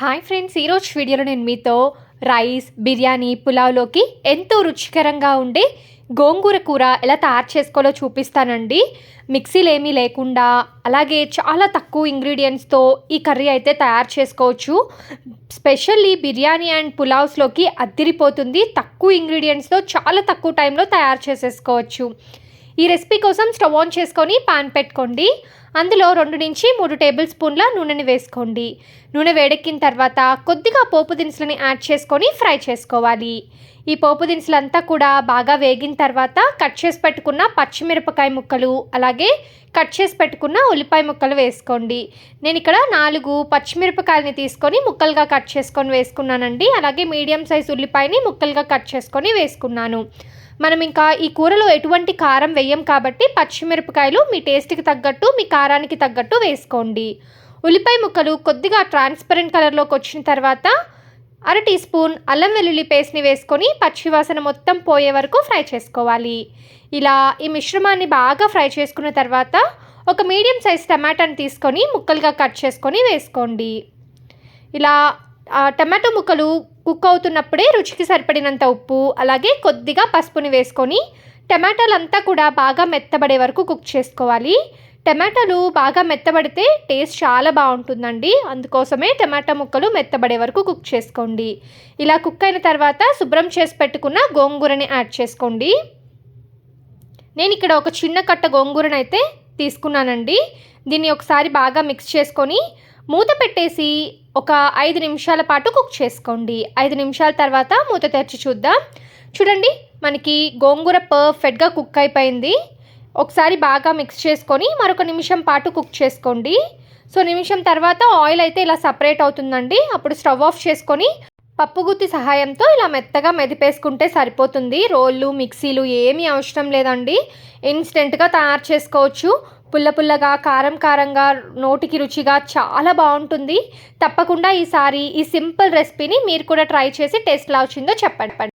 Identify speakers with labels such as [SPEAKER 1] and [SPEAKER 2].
[SPEAKER 1] Hi friends ఈరోజు వీడియోలో నేను మీతో రైస్ బిర్యానీ పులావ్లోకి ఎంతో రుచికరంగా ఉండే గోంగూర కూర ఎలా తయారు చేసుకోవాలో చూపిస్తానండి. మిక్సీలు ఏమీ లేకుండా అలాగే చాలా తక్కువ ఇంగ్రీడియంట్స్తో ఈ కర్రీ అయితే తయారు చేసుకోవచ్చు. స్పెషల్లీ బిర్యానీ అండ్ పులావ్స్లోకి అద్దిరిపోతుంది. తక్కువ ఇంగ్రీడియంట్స్తో చాలా తక్కువ టైంలో తయారు చేసేసుకోవచ్చు. ఈ రెసిపీ కోసం స్టవ్ ఆన్ చేసుకొని పాన్ పెట్టుకోండి. అందులో రెండు నుంచి మూడు టేబుల్ స్పూన్ల నూనెని వేసుకోండి. నూనె వేడెక్కిన తర్వాత కొద్దిగా పోపు దినుసులని యాడ్ చేసుకొని ఫ్రై చేసుకోవాలి. ఈ పోపు దినుసులంతా కూడా బాగా వేగిన తర్వాత కట్ చేసి పెట్టుకున్న పచ్చిమిరపకాయ ముక్కలు అలాగే కట్ చేసి పెట్టుకున్న ఉల్లిపాయ ముక్కలు వేసుకోండి. నేను ఇక్కడ నాలుగు పచ్చిమిరపకాయలని తీసుకొని ముక్కలుగా కట్ చేసుకొని వేసుకున్నానండి. అలాగే మీడియం సైజ్ ఉల్లిపాయని ముక్కలుగా కట్ చేసుకొని వేసుకున్నాను. మనం ఇంకా ఈ కూరలో ఎటువంటి కారం వేయం కాబట్టి పచ్చిమిరపకాయలు మీ టేస్ట్కి తగ్గట్టు మీ కారానికి తగ్గట్టు వేసుకోండి. ఉల్లిపాయ ముక్కలు కొద్దిగా ట్రాన్స్పరెంట్ కలర్లోకి వచ్చిన తర్వాత అర టీ స్పూన్ అల్లం వెల్లుల్లి పేస్ట్ని వేసుకొని పచ్చివాసన మొత్తం పోయే వరకు ఫ్రై చేసుకోవాలి. ఇలా ఈ మిశ్రమాన్ని బాగా ఫ్రై చేసుకున్న తర్వాత ఒక మీడియం సైజ్ టమాటాని తీసుకొని ముక్కలుగా కట్ చేసుకొని వేసుకోండి. ఇలా టమాటో ముక్కలు కుక్ అవుతున్నప్పుడే రుచికి సరిపడినంత ఉప్పు అలాగే కొద్దిగా పసుపుని వేసుకొని టమాటాలు అంతా కూడా బాగా మెత్తబడే వరకు కుక్ చేసుకోవాలి. టమాటాలు బాగా మెత్తబడితే టేస్ట్ చాలా బాగుంటుందండి. అందుకోసమే టమాటా ముక్కలు మెత్తబడే వరకు కుక్ చేసుకోండి. ఇలా కుక్ అయిన తర్వాత శుభ్రం చేసి పెట్టుకున్న గోంగూరని యాడ్ చేసుకోండి. నేను ఇక్కడ ఒక చిన్న కట్ట గోంగూరని అయితే తీసుకున్నానండి. దీన్ని ఒకసారి బాగా మిక్స్ చేసుకొని మూత పెట్టేసి ఒక ఐదు నిమిషాల పాటు కుక్ చేసుకోండి. ఐదు నిమిషాల తర్వాత మూత తెరిచి చూద్దాం. చూడండి మనకి గోంగూర పర్ఫెక్ట్గా కుక్ అయిపోయింది. ఒకసారి బాగా మిక్స్ చేసుకొని మరొక నిమిషం పాటు కుక్ చేసుకోండి. సో నిమిషం తర్వాత ఆయిల్ అయితే ఇలా సపరేట్ అవుతుందండి. అప్పుడు స్టవ్ ఆఫ్ చేసుకొని పప్పుగుత్తి సహాయంతో ఇలా మెత్తగా మెదిపేసుకుంటే సరిపోతుంది. రోళ్ళు మిక్సీలు ఏమీ అవసరం లేదండి. ఇన్స్టెంట్గా తయారు చేసుకోవచ్చు. పుల్ల పుల్లగా కారం కారంగా నోటికి రుచిగా చాలా బాగుంటుంది. తప్పకుండా ఈసారి ఈ సింపుల్ రెసిపీని మీరు కూడా ట్రై చేసి టేస్ట్ ఎలా వచ్చిందో చెప్పండి.